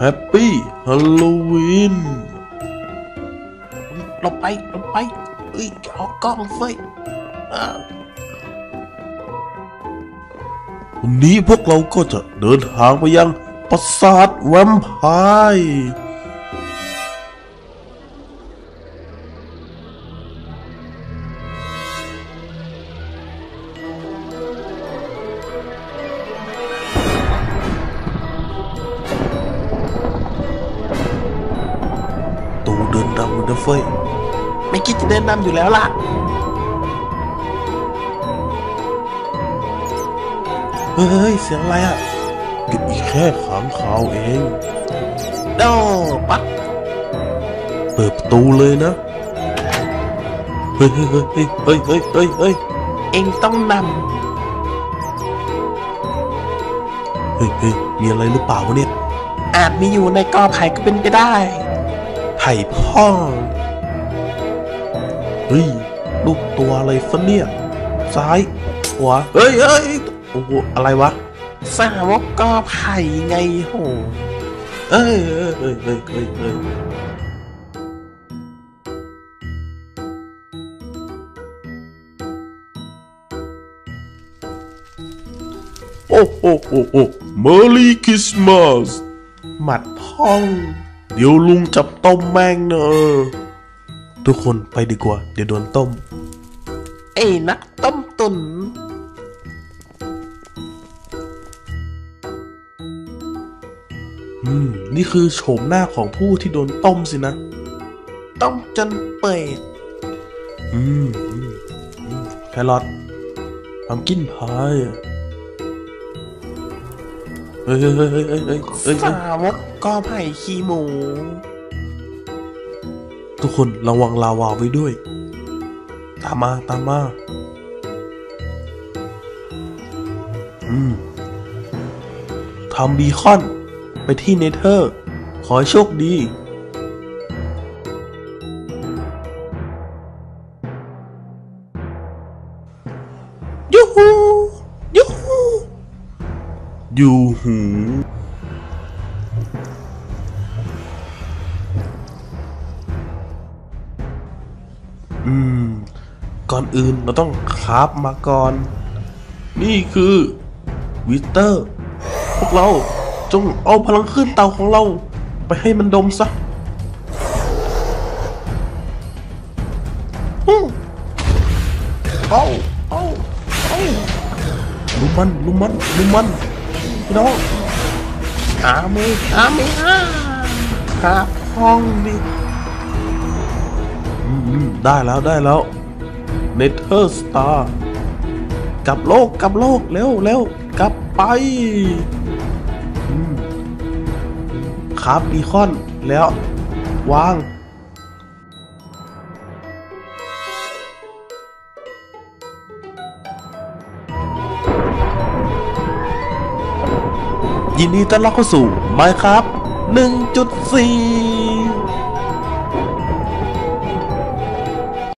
แฮปปี้ฮัลโลวีนเราไปเราไปเอ้ยออกกล้องเฟ้ยอ่าวันนี้พวกเราก็จะเดินทางไปยังปราสาทแวมไพร์ ดินดำมันนะเฟ้ยไม่คิดจะเดินนำอยู่แล้วล่ะ เฮ้ย เสียงอะไรอะก็อีกแค่ขางขาวเองโดปักเปิดประตูเลยนะ เฮ้ยเฮ้ยเฮ้ยเฮ้ยเฮ้ยเฮ้ยเฮ้ยเองต้องนำเฮ้ยเฮ้ยมีอะไรหรือเปล่าวะเนี่ยอาจมีอยู่ในกอไผ่ก็เป็นไปได้ ไผ่พ่องเฮ้ยลูกตัวอะไรฟะเนี่ย ซ้ายขวาเฮ้ยเฮ้ยโอ้โหอะไรวะ สาวกกอไผ่ไงโหเอ้ยเอ้ยเอ้ยเอ้ยเอ้ยเอ้ยโอ้โอ้โอ้โอ้เมอรี่คริสต์มาสหมัดพ่อง เดี๋ยวลุงจับต้มแม่งเนอะทุกคนไปดีกว่า เดี๋ยวโดนต้ม ไอ้นักต้มตุนอืม นี่คือโฉมหน้าของผู้ที่โดนต้มสินะ ต้มจนเปื่อยอืมอืมอืม แครอททำกินพาย เฮ้ยเฮ้ยเฮ้ยเฮ้ยเฮ้ยเฮ้ยเฮ้ยสาวกกอไผ่ขี้หมู ทุกคนระวังลาวาไว้ด้วย ตามมาตามมาอืมทำบีคอน ไปที่เนเธอร์ ขอให้โชคดียูฮูยูฮู อยู่หูอืม ก่อนอื่นเราต้องคราฟมาก่อน นี่คือวิเตอร์ พวกเราจงเอาพลังขึ้นเตาของเรา ไปให้มันดมซะอืมเอาเอาเอาลุมมันลุมมันลุมมัน พี่น้องอาเมอาเมอาหาพ่องดิอืมอืมได้แล้วได้แล้วเนเธอร์สตาร์กลับโลกกลับโลกเร็วเร็วกลับไปอืมครับบีคอนแล้ววาง ยินดีต้อนรับเข้าสู่ Minecraft 1.4